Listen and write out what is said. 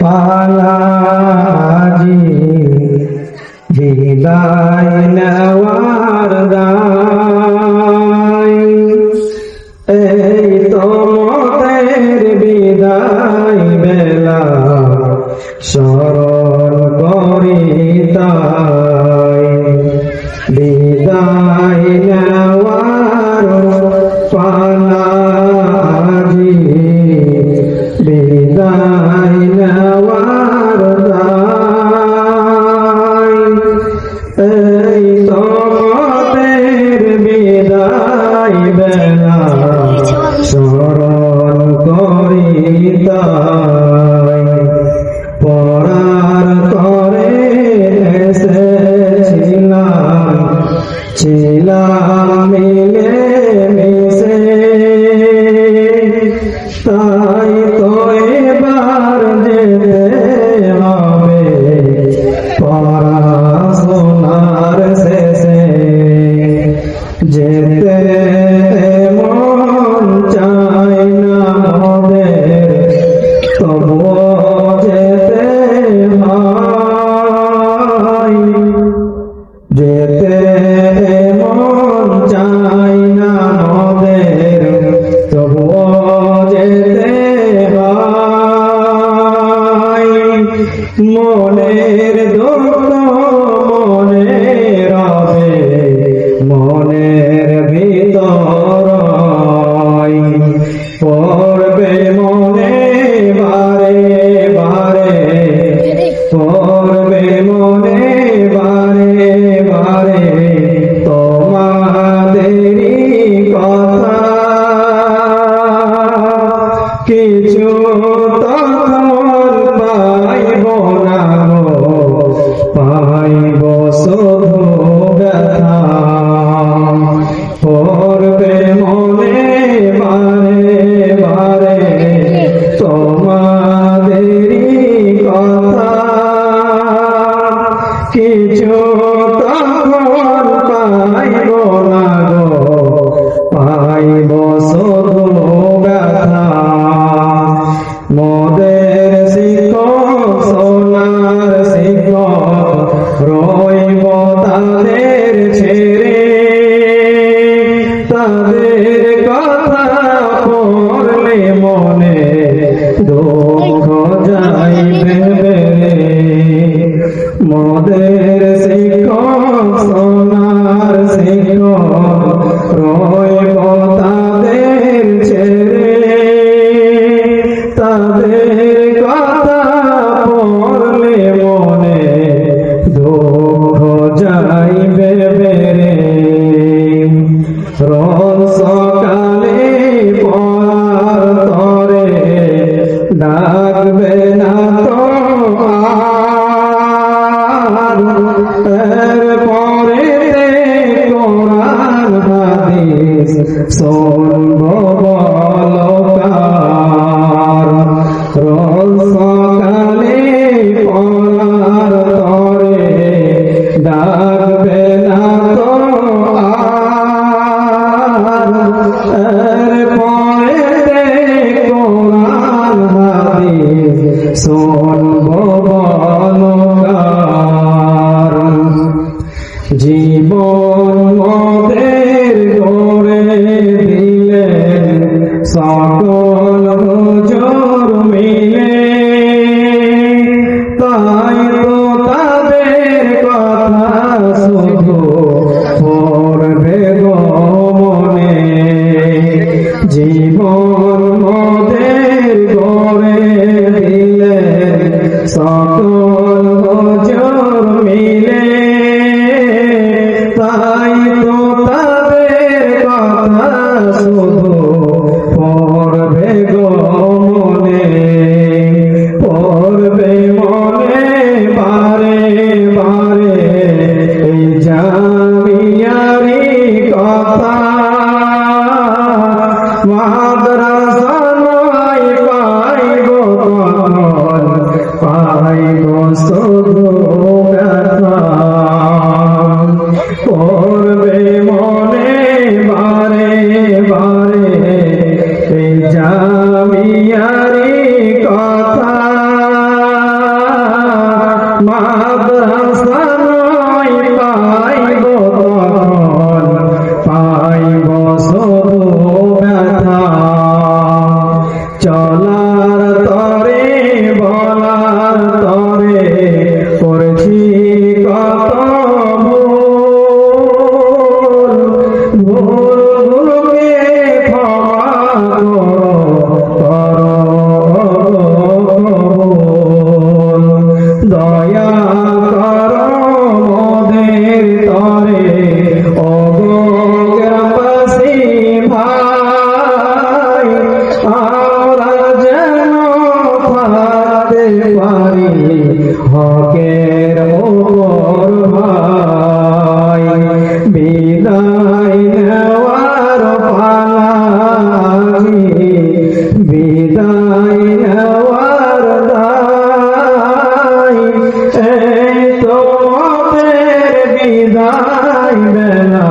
পালাজি বিদায় নেওয়ার দান পাইবে না স্মরণ করিতাই পড়ার করে এসেছিলাম ছিলাম মিলে যেতে মন চাই না মদের তবুও যেতে হয় মনের দুঃখ কিছু তো পাওয়ার oh. থাকবে না।